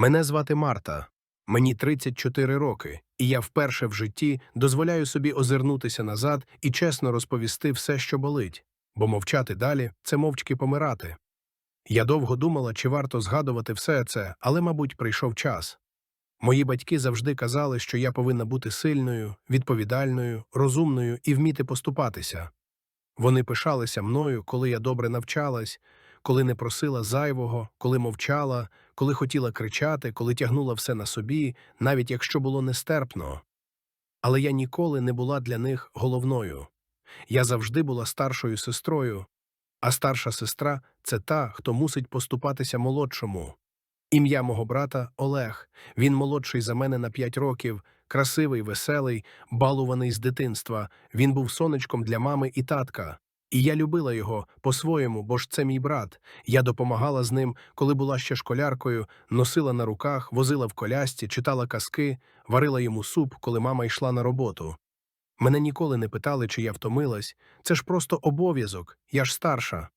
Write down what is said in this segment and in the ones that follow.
Мене звати Марта. Мені 34 роки, і я вперше в житті дозволяю собі озирнутися назад і чесно розповісти все, що болить, бо мовчати далі це мовчки помирати. Я довго думала, чи варто згадувати все це, але, мабуть, прийшов час. Мої батьки завжди казали, що я повинна бути сильною, відповідальною, розумною і вміти поступатися. Вони пишалися мною, коли я добре навчалась, коли не просила зайвого, коли мовчала, коли хотіла кричати, коли тягнула все на собі, навіть якщо було нестерпно. Але я ніколи не була для них головною. Я завжди була старшою сестрою, а старша сестра це та, хто мусить поступатися молодшому. Ім'я мого брата Олег. Він молодший за мене на п'ять років, красивий, веселий, балуваний з дитинства. Він був сонечком для мами і татка. І я любила його по-своєму, бо ж це мій брат. Я допомагала з ним, коли була ще школяркою, носила на руках, возила в колясці, читала казки, варила йому суп, коли мама йшла на роботу. Мене ніколи не питали, чи я втомилась. Це ж просто обов'язок, я ж старша.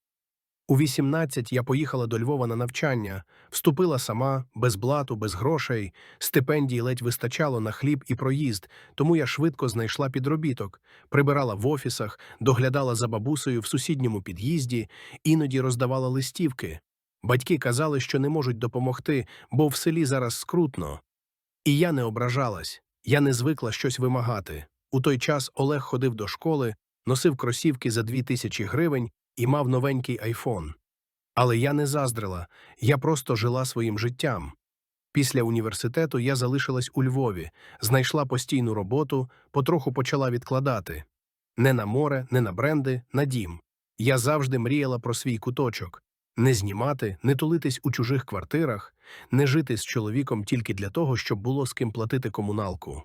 У 18 я поїхала до Львова на навчання, вступила сама, без блату, без грошей, стипендії ледь вистачало на хліб і проїзд, тому я швидко знайшла підробіток, прибирала в офісах, доглядала за бабусею в сусідньому під'їзді, іноді роздавала листівки. Батьки казали, що не можуть допомогти, бо в селі зараз скрутно. І я не ображалась, я не звикла щось вимагати. У той час Олег ходив до школи, носив кросівки за дві тисячі гривень і мав новенький айфон. Але я не заздрила, я просто жила своїм життям. Після університету я залишилась у Львові, знайшла постійну роботу, потроху почала відкладати. Не на море, не на бренди, на дім. Я завжди мріяла про свій куточок не знімати, не тулитись у чужих квартирах, не жити з чоловіком тільки для того, щоб було з ким платити комуналку.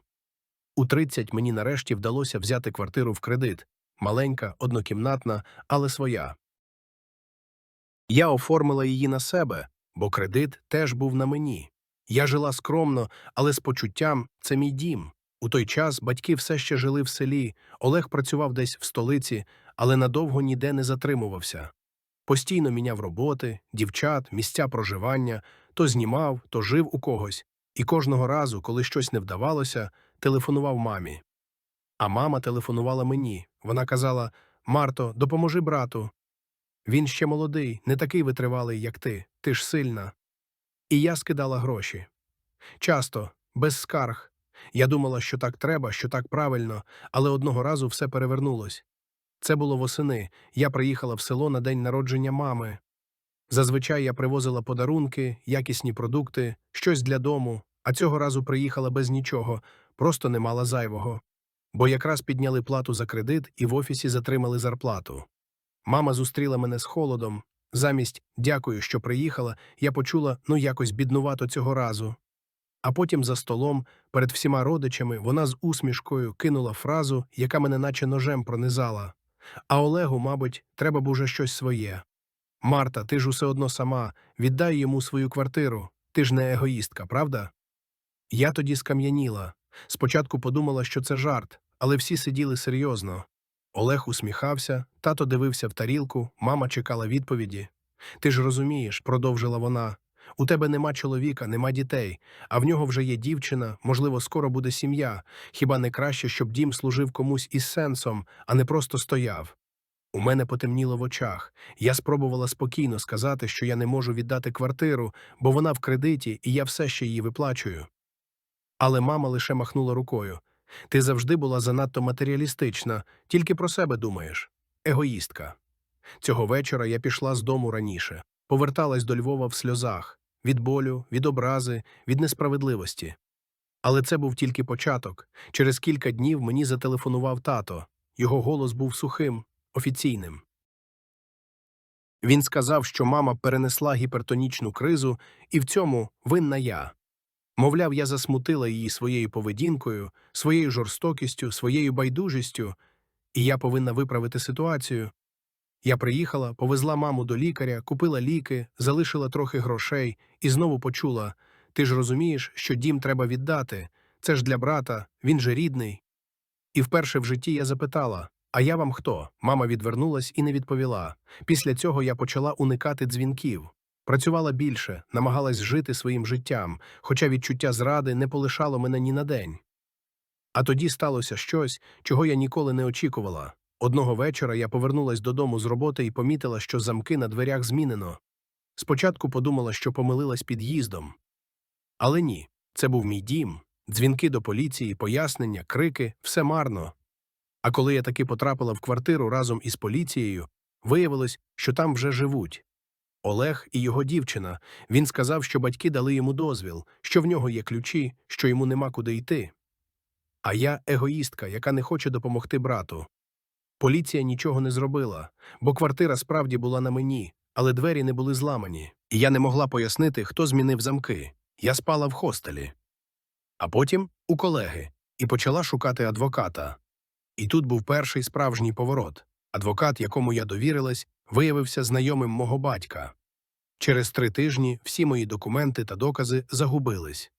У 30 мені нарешті вдалося взяти квартиру в кредит маленька, однокімнатна, але своя. Я оформила її на себе, бо кредит теж був на мені. Я жила скромно, але з почуттям це мій дім. У той час батьки все ще жили в селі, Олег працював десь в столиці, але надовго ніде не затримувався. Постійно міняв роботи, дівчат, місця проживання, то знімав, то жив у когось, і кожного разу, коли щось не вдавалося, телефонував мамі. А мама телефонувала мені. Вона казала Марто, допоможи брату. Він ще молодий, не такий витривалий, як ти, ти ж сильна. І я скидала гроші. Часто, без скарг. Я думала, що так треба, що так правильно, але одного разу все перевернулось. Це було восени. Я приїхала в село на день народження мами. Зазвичай я привозила подарунки, якісні продукти, щось для дому, а цього разу приїхала без нічого, просто не мала зайвого. Бо якраз підняли плату за кредит і в офісі затримали зарплату. Мама зустріла мене з холодом. Замість дякую, що приїхала, я почула ну якось біднувато цього разу. А потім за столом, перед всіма родичами, вона з усмішкою кинула фразу, яка мене наче ножем пронизала. А Олегу, мабуть, треба б уже щось своє. Марта, ти ж усе одно сама, віддай йому свою квартиру. Ти ж не егоїстка, правда? Я тоді скам'яніла. Спочатку подумала, що це жарт, але всі сиділи серйозно. Олег усміхався, тато дивився в тарілку, мама чекала відповіді. Ти ж розумієш, продовжила вона. У тебе нема чоловіка, нема дітей, а в нього вже є дівчина, можливо, скоро буде сім'я. Хіба не краще, щоб дім служив комусь із сенсом, а не просто стояв? У мене потемніло в очах. Я спробувала спокійно сказати, що я не можу віддати квартиру, бо вона в кредиті, і я все ще її виплачую. Але мама лише махнула рукою. Ти завжди була занадто матеріалістична, тільки про себе думаєш. Егоїстка. Цього вечора я пішла з дому раніше, поверталась до Львова в сльозах від болю, від образи, від несправедливості. Але це був тільки початок. Через кілька днів мені зателефонував тато. Його голос був сухим, офіційним. Він сказав, що мама перенесла гіпертонічну кризу, і в цьому винна я. Мовляв, я засмутила її своєю поведінкою, своєю жорстокістю, своєю байдужістю, і я повинна виправити ситуацію. Я приїхала, повезла маму до лікаря, купила ліки, залишила трохи грошей і знову почула ти ж розумієш, що дім треба віддати. Це ж для брата, він же рідний. І вперше в житті я запитала А я вам хто? Мама відвернулась і не відповіла. Після цього я почала уникати дзвінків. Працювала більше, намагалась жити своїм життям, хоча відчуття зради не полишало мене ні на день. А тоді сталося щось, чого я ніколи не очікувала. Одного вечора я повернулась додому з роботи і помітила, що замки на дверях змінено. Спочатку подумала, що помилилась під'їздом. Але ні, це був мій дім, дзвінки до поліції, пояснення, крики все марно. А коли я таки потрапила в квартиру разом із поліцією, виявилось, що там вже живуть. Олег і його дівчина. Він сказав, що батьки дали йому дозвіл, що в нього є ключі, що йому нема куди йти. А я егоїстка, яка не хоче допомогти брату. Поліція нічого не зробила, бо квартира справді була на мені, але двері не були зламані, і я не могла пояснити, хто змінив замки. Я спала в хостелі. А потім у колеги, і почала шукати адвоката. І тут був перший справжній поворот. Адвокат, якому я довірилась, виявився знайомим мого батька. Через три тижні всі мої документи та докази загубились.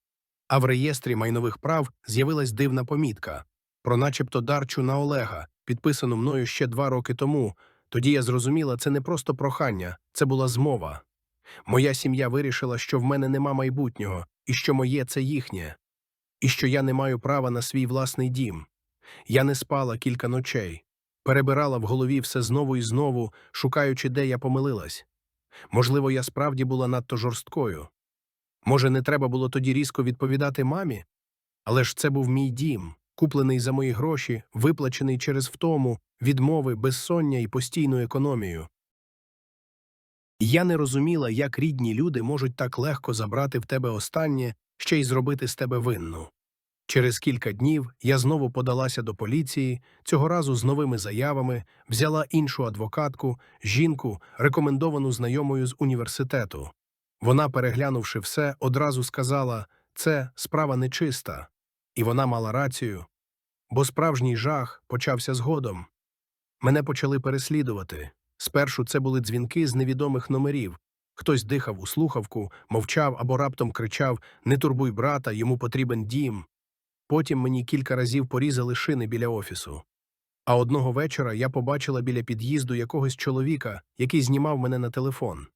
А в реєстрі майнових прав з'явилась дивна помітка про начебто дарчу на Олега, підписану мною ще два роки тому. Тоді я зрозуміла, це не просто прохання, це була змова. Моя сім'я вирішила, що в мене нема майбутнього, і що моє це їхнє, і що я не маю права на свій власний дім. Я не спала кілька ночей, перебирала в голові все знову і знову, шукаючи, де я помилилась. Можливо, я справді була надто жорсткою. Може, не треба було тоді різко відповідати мамі? Але ж це був мій дім, куплений за мої гроші, виплачений через втому, відмови, безсоння і постійну економію. Я не розуміла, як рідні люди можуть так легко забрати в тебе останнє, ще й зробити з тебе винну. Через кілька днів я знову подалася до поліції, цього разу з новими заявами, взяла іншу адвокатку, жінку, рекомендовану знайомою з університету. Вона, переглянувши все, одразу сказала це справа нечиста, і вона мала рацію. Бо справжній жах почався згодом. Мене почали переслідувати. Спершу це були дзвінки з невідомих номерів. Хтось дихав у слухавку, мовчав або раптом кричав Не турбуй брата, йому потрібен дім. Потім мені кілька разів порізали шини біля офісу. А одного вечора я побачила біля під'їзду якогось чоловіка, який знімав мене на телефон.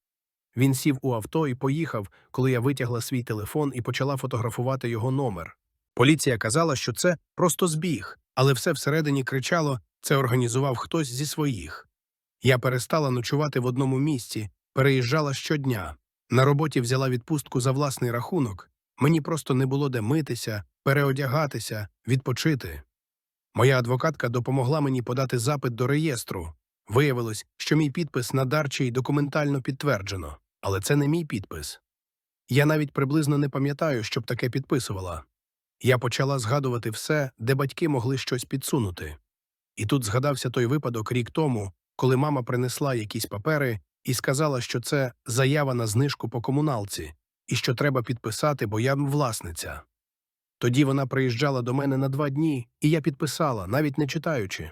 Він сів у авто і поїхав, коли я витягла свій телефон і почала фотографувати його номер. Поліція казала, що це просто збіг, але все всередині кричало це організував хтось зі своїх. Я перестала ночувати в одному місці, переїжджала щодня. На роботі взяла відпустку за власний рахунок. Мені просто не було де митися, переодягатися, відпочити. Моя адвокатка допомогла мені подати запит до реєстру. Виявилось, що мій підпис на дарчий документально підтверджено, але це не мій підпис. Я навіть приблизно не пам'ятаю, щоб таке підписувала. Я почала згадувати все, де батьки могли щось підсунути. І тут згадався той випадок рік тому, коли мама принесла якісь папери і сказала, що це заява на знижку по комуналці, і що треба підписати, бо я власниця. Тоді вона приїжджала до мене на два дні, і я підписала, навіть не читаючи.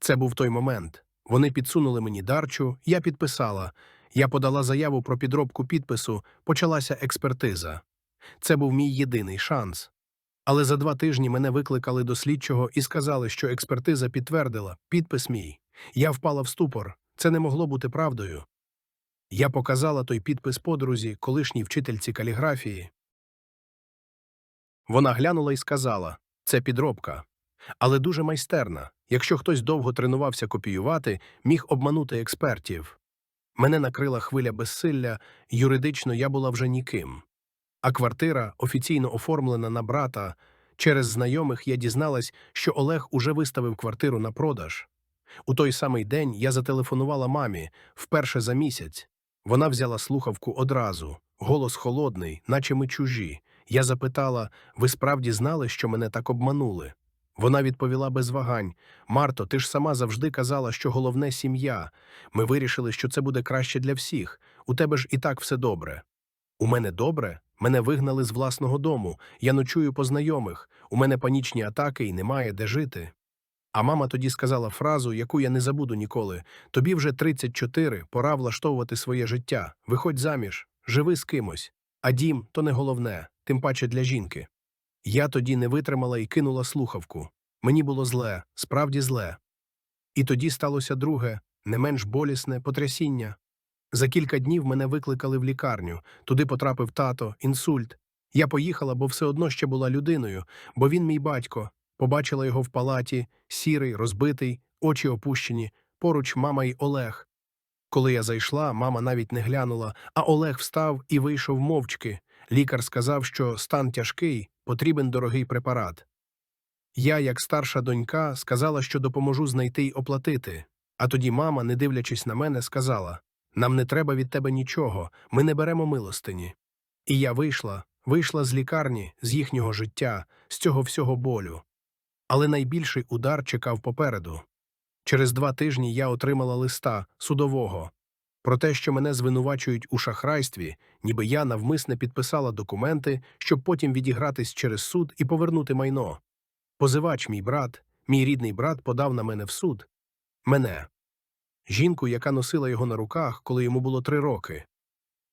Це був той момент. Вони підсунули мені дарчу, я підписала. Я подала заяву про підробку підпису, почалася експертиза. Це був мій єдиний шанс. Але за два тижні мене викликали до слідчого і сказали, що експертиза підтвердила підпис мій. Я впала в ступор. Це не могло бути правдою. Я показала той підпис подрузі, колишній вчительці каліграфії. Вона глянула і сказала це підробка. Але дуже майстерна. Якщо хтось довго тренувався копіювати, міг обманути експертів. Мене накрила хвиля безсилля, юридично я була вже ніким. А квартира, офіційно оформлена на брата, через знайомих я дізналась, що Олег уже виставив квартиру на продаж. У той самий день я зателефонувала мамі вперше за місяць. Вона взяла слухавку одразу, голос холодний, наче ми чужі. Я запитала ви справді знали, що мене так обманули? Вона відповіла без вагань Марто, ти ж сама завжди казала, що головне сім'я. Ми вирішили, що це буде краще для всіх. У тебе ж і так все добре. У мене добре? Мене вигнали з власного дому. Я ночую по знайомих. У мене панічні атаки і немає де жити. А мама тоді сказала фразу, яку я не забуду ніколи тобі вже 34, пора влаштовувати своє життя. Виходь заміж, живи з кимось. А дім то не головне, тим паче для жінки. Я тоді не витримала і кинула слухавку. Мені було зле, справді зле. І тоді сталося друге, не менш болісне потрясіння. За кілька днів мене викликали в лікарню. Туди потрапив тато, інсульт. Я поїхала, бо все одно ще була людиною, бо він мій батько. Побачила його в палаті, сірий, розбитий, очі опущені, поруч мама й Олег. Коли я зайшла, мама навіть не глянула, а Олег встав і вийшов мовчки. Лікар сказав, що стан тяжкий, потрібен дорогий препарат. Я, як старша донька, сказала, що допоможу знайти й оплатити. А тоді мама, не дивлячись на мене, сказала нам не треба від тебе нічого, ми не беремо милостині. І я вийшла, вийшла з лікарні, з їхнього життя, з цього всього болю. Але найбільший удар чекав попереду. Через два тижні я отримала листа судового про те, що мене звинувачують у шахрайстві, ніби я навмисне підписала документи, щоб потім відігратись через суд і повернути майно. Позивач, мій брат, мій рідний брат подав на мене в суд. Мене. Жінку, яка носила його на руках, коли йому було три роки.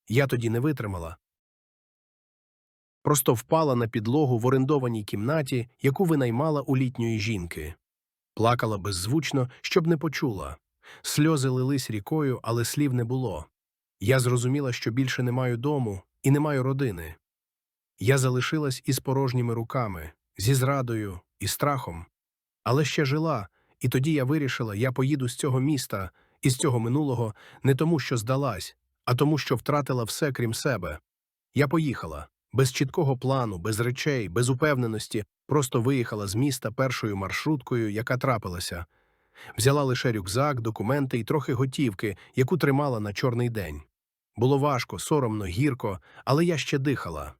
Я тоді не витримала. Просто впала на підлогу в орендованій кімнаті, яку винаймала у літньої жінки. Плакала беззвучно, щоб не почула. Сльози лились рікою, але слів не було. Я зрозуміла, що більше не маю дому і не маю родини. Я залишилась із порожніми руками, зі зрадою і страхом. Але ще жила, і тоді я вирішила, я поїду з цього міста, із цього минулого, не тому, що здалась, а тому, що втратила все крім себе. Я поїхала без чіткого плану, без речей, без упевненості, просто виїхала з міста першою маршруткою, яка трапилася. Взяла лише рюкзак, документи і трохи готівки, яку тримала на чорний день. Було важко, соромно, гірко, але я ще дихала.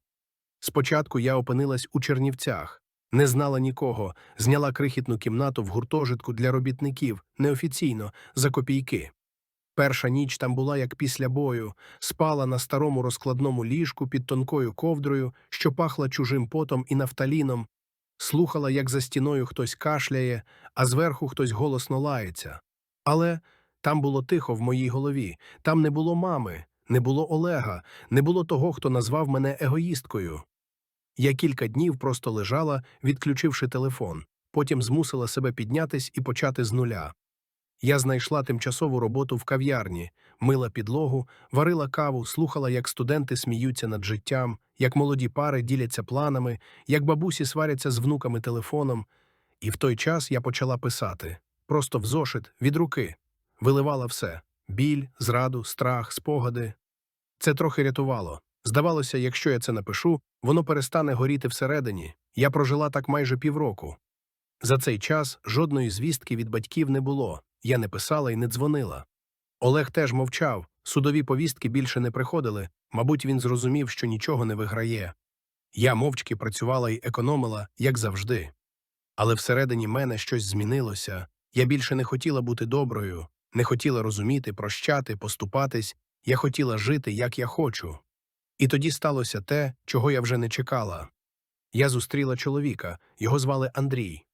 Спочатку я опинилась у Чернівцях, не знала нікого, зняла крихітну кімнату в гуртожитку для робітників, неофіційно, за копійки. Перша ніч там була як після бою, спала на старому розкладному ліжку під тонкою ковдрою, що пахла чужим потом і нафталіном, слухала, як за стіною хтось кашляє, а зверху хтось голосно лається. Але там було тихо в моїй голові, там не було мами, не було Олега, не було того, хто назвав мене егоїсткою. Я кілька днів просто лежала, відключивши телефон, потім змусила себе піднятись і почати з нуля. Я знайшла тимчасову роботу в кав'ярні, мила підлогу, варила каву, слухала, як студенти сміються над життям, як молоді пари діляться планами, як бабусі сваряться з внуками телефоном. І в той час я почала писати просто в зошит, від руки, виливала все біль, зраду, страх, спогади. Це трохи рятувало. Здавалося, якщо я це напишу, воно перестане горіти всередині. Я прожила так майже півроку. За цей час жодної звістки від батьків не було. Я не писала і не дзвонила. Олег теж мовчав, судові повістки більше не приходили, мабуть, він зрозумів, що нічого не виграє. Я мовчки працювала і економила, як завжди. Але всередині мене щось змінилося. Я більше не хотіла бути доброю, не хотіла розуміти, прощати, поступатись, я хотіла жити, як я хочу. І тоді сталося те, чого я вже не чекала. Я зустріла чоловіка, його звали Андрій.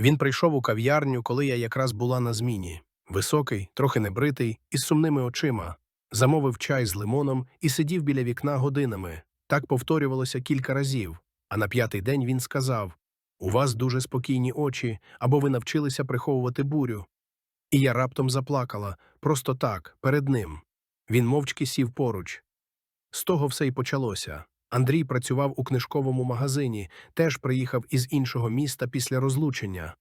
Він прийшов у кав'ярню, коли я якраз була на зміні. Високий, трохи небритий, із сумними очима. Замовив чай з лимоном і сидів біля вікна годинами. Так повторювалося кілька разів. А на п'ятий день він сказав У вас дуже спокійні очі, або ви навчилися приховувати бурю. І я раптом заплакала, просто так, перед ним. Він мовчки сів поруч. З того все й почалося. Андрій працював у книжковому магазині, теж приїхав із іншого міста після розлучення.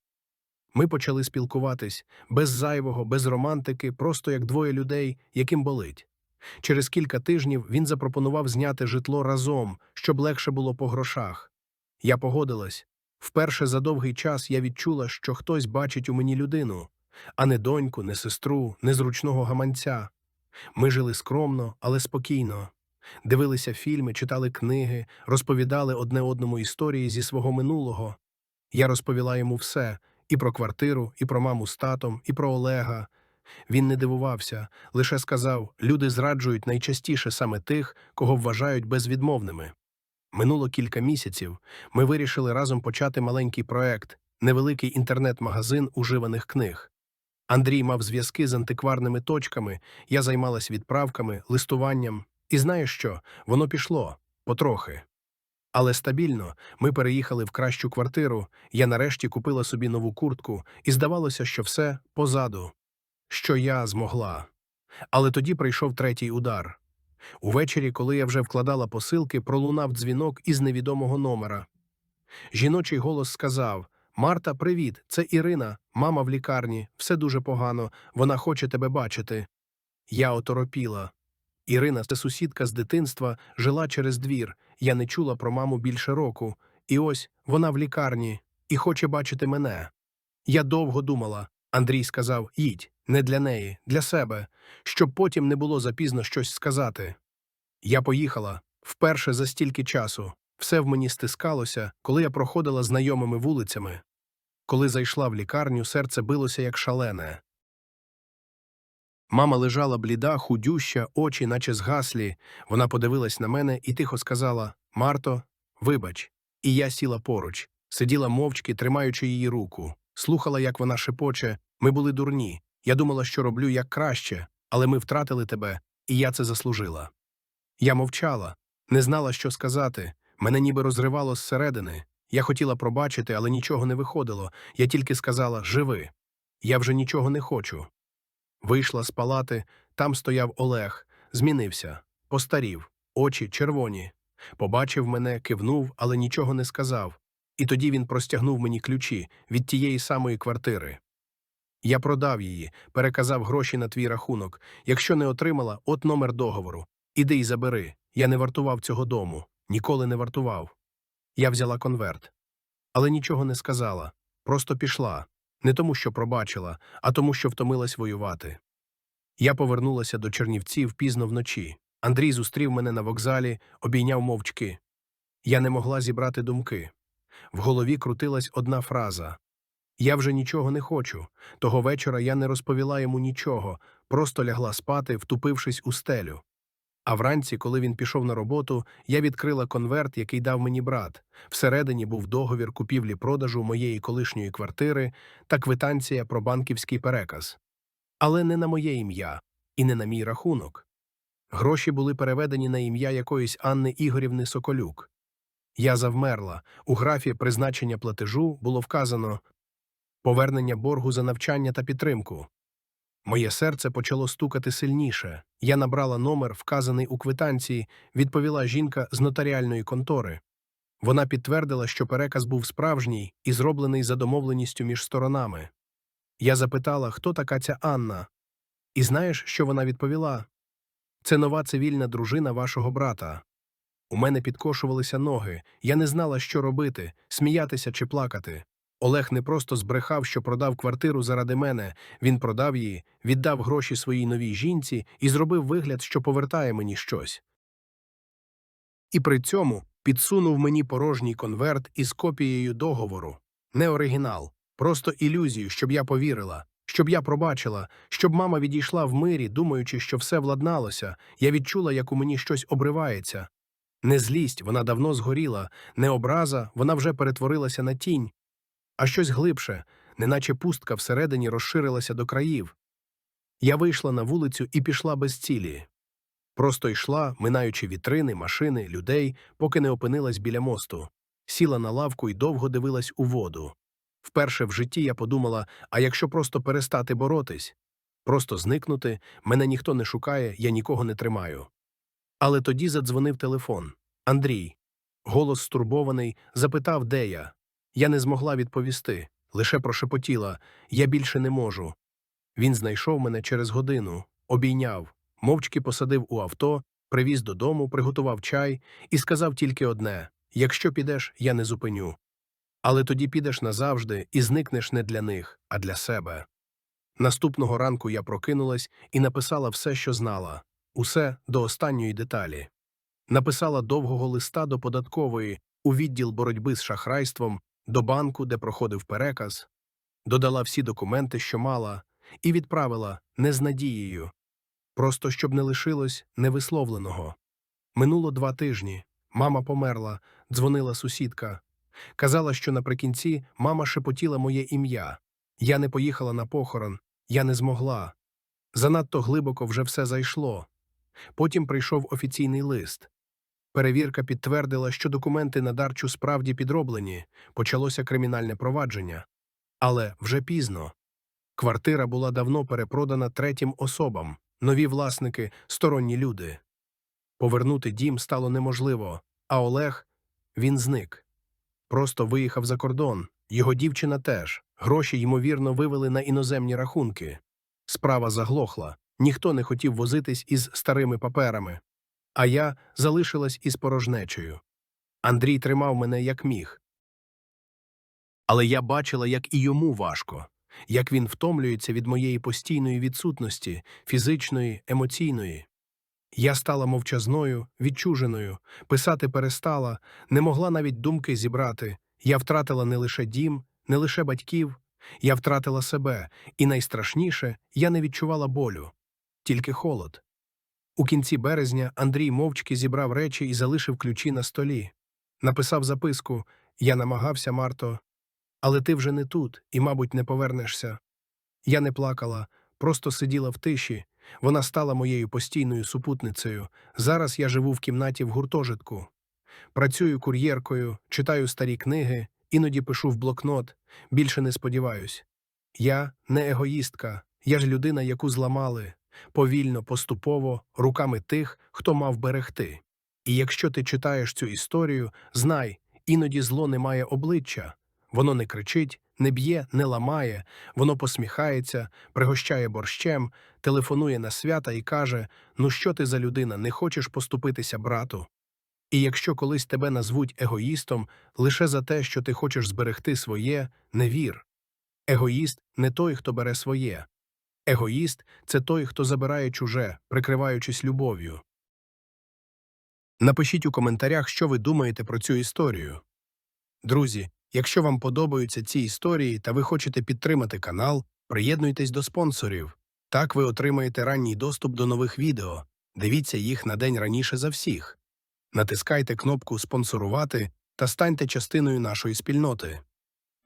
Ми почали спілкуватись без зайвого, без романтики, просто як двоє людей, яким болить. Через кілька тижнів він запропонував зняти житло разом, щоб легше було по грошах. Я погодилась. Вперше за довгий час я відчула, що хтось бачить у мені людину, а не доньку, не сестру, не зручного гаманця. Ми жили скромно, але спокійно. Дивилися фільми, читали книги, розповідали одне одному історії зі свого минулого. Я розповіла йому все і про квартиру, і про маму з татом, і про Олега. Він не дивувався, лише сказав люди зраджують найчастіше саме тих, кого вважають безвідмовними. Минуло кілька місяців. Ми вирішили разом почати маленький проект невеликий інтернет-магазин уживаних книг. Андрій мав зв'язки з антикварними точками, я займалась відправками, листуванням. І знаєш що? Воно пішло потрохи. Але стабільно ми переїхали в кращу квартиру, я нарешті купила собі нову куртку, і здавалося, що все позаду, що я змогла. Але тоді прийшов третій удар. Увечері, коли я вже вкладала посилки, пролунав дзвінок із невідомого номера. Жіночий голос сказав: Марта, привіт, це Ірина, мама в лікарні, все дуже погано, вона хоче тебе бачити. Я оторопіла. Ірина, це сусідка з дитинства, жила через двір. Я не чула про маму більше року. І ось вона в лікарні і хоче бачити мене. Я довго думала. Андрій сказав: їдь, не для неї, для себе, щоб потім не було запізно щось сказати. Я поїхала вперше за стільки часу. Все в мені стискалося, коли я проходила знайомими вулицями. Коли зайшла в лікарню, серце билося як шалене. Мама лежала бліда, худюща, очі, наче згаслі. Вона подивилась на мене і тихо сказала Марто, вибач. І я сіла поруч, сиділа мовчки, тримаючи її руку, слухала, як вона шепоче. Ми були дурні. Я думала, що роблю як краще, але ми втратили тебе, і я це заслужила. Я мовчала, не знала, що сказати. Мене ніби розривало зсередини. Я хотіла пробачити, але нічого не виходило. Я тільки сказала Живи. Я вже нічого не хочу. Вийшла з палати, там стояв Олег, змінився, постарів, очі червоні. Побачив мене, кивнув, але нічого не сказав. І тоді він простягнув мені ключі від тієї самої квартири. Я продав її, переказав гроші на твій рахунок. Якщо не отримала, от номер договору. Іди й забери. Я не вартував цього дому, ніколи не вартував. Я взяла конверт. Але нічого не сказала, просто пішла. Не тому, що пробачила, а тому, що втомилась воювати. Я повернулася до Чернівців пізно вночі. Андрій зустрів мене на вокзалі, обійняв мовчки. Я не могла зібрати думки. В голові крутилась одна фраза Я вже нічого не хочу. Того вечора я не розповіла йому нічого, просто лягла спати, втупившись у стелю. А вранці, коли він пішов на роботу, я відкрила конверт, який дав мені брат. Всередині був договір купівлі-продажу моєї колишньої квартири та квитанція про банківський переказ. Але не на моє ім'я і не на мій рахунок. Гроші були переведені на ім'я якоїсь Анни Ігорівни Соколюк. Я завмерла. У графі призначення платежу було вказано повернення боргу за навчання та підтримку. Моє серце почало стукати сильніше. Я набрала номер, вказаний у квитанції, відповіла жінка з нотаріальної контори. Вона підтвердила, що переказ був справжній і зроблений за домовленістю між сторонами. Я запитала, хто така ця Анна. І знаєш, що вона відповіла? Це нова цивільна дружина вашого брата. У мене підкошувалися ноги, я не знала, що робити, сміятися чи плакати. Олег не просто збрехав, що продав квартиру заради мене, він продав її, віддав гроші своїй новій жінці і зробив вигляд, що повертає мені щось. І при цьому підсунув мені порожній конверт із копією договору. Не оригінал, просто ілюзію, щоб я повірила, щоб я пробачила, щоб мама відійшла в мирі, думаючи, що все владналося, я відчула, як у мені щось обривається. Не злість, вона давно згоріла, не образа, вона вже перетворилася на тінь, а щось глибше, неначе пустка всередині розширилася до країв. Я вийшла на вулицю і пішла без цілі. Просто йшла, минаючи вітрини, машини, людей, поки не опинилась біля мосту. Сіла на лавку і довго дивилась у воду. Вперше в житті я подумала: а якщо просто перестати боротись, просто зникнути, мене ніхто не шукає, я нікого не тримаю. Але тоді задзвонив телефон. Андрій, голос стурбований, запитав, де я. Я не змогла відповісти, лише прошепотіла я більше не можу. Він знайшов мене через годину, обійняв, мовчки посадив у авто, привіз додому, приготував чай і сказав тільки одне якщо підеш, я не зупиню. Але тоді підеш назавжди і зникнеш не для них, а для себе. Наступного ранку я прокинулась і написала все, що знала, усе до останньої деталі. Написала довгого листа до податкової у відділ боротьби з шахрайством, до банку, де проходив переказ, додала всі документи, що мала, і відправила не з надією, просто щоб не лишилось невисловленого. Минуло два тижні. Мама померла, дзвонила сусідка. Казала, що наприкінці мама шепотіла моє ім'я. Я не поїхала на похорон, я не змогла. Занадто глибоко вже все зайшло. Потім прийшов офіційний лист. Перевірка підтвердила, що документи на дарчу справді підроблені, почалося кримінальне провадження. Але вже пізно. Квартира була давно перепродана третім особам. нові власники, сторонні люди. Повернути дім стало неможливо, а Олег він зник. Просто виїхав за кордон. Його дівчина теж. Гроші, ймовірно, вивели на іноземні рахунки. Справа заглохла. Ніхто не хотів возитись із старими паперами. А я залишилась із порожнечею. Андрій тримав мене як міг. Але я бачила, як і йому важко, як він втомлюється від моєї постійної відсутності, фізичної, емоційної. Я стала мовчазною, відчуженою, писати перестала, не могла навіть думки зібрати. Я втратила не лише дім, не лише батьків, я втратила себе, і найстрашніше, я не відчувала болю, тільки холод. У кінці березня Андрій мовчки зібрав речі і залишив ключі на столі. Написав записку Я намагався, Марто, але ти вже не тут і, мабуть, не повернешся. Я не плакала, просто сиділа в тиші. Вона стала моєю постійною супутницею. Зараз я живу в кімнаті в гуртожитку. Працюю кур'єркою, читаю старі книги, іноді пишу в блокнот, більше не сподіваюсь. Я не егоїстка, я ж людина, яку зламали, повільно, поступово, руками тих, хто мав берегти. І якщо ти читаєш цю історію, знай, іноді зло не має обличчя. Воно не кричить, не б'є, не ламає, воно посміхається, пригощає борщем, телефонує на свята і каже: Ну що ти за людина, не хочеш поступитися брату? І якщо колись тебе назвуть егоїстом лише за те, що ти хочеш зберегти своє, не вір. Егоїст не той, хто бере своє. Егоїст це той, хто забирає чуже, прикриваючись любов'ю. Напишіть у коментарях, що ви думаєте про цю історію. Друзі, якщо вам подобаються ці історії та ви хочете підтримати канал, приєднуйтесь до спонсорів. Так ви отримаєте ранній доступ до нових відео. Дивіться їх на день раніше за всіх. Натискайте кнопку Спонсорувати та станьте частиною нашої спільноти.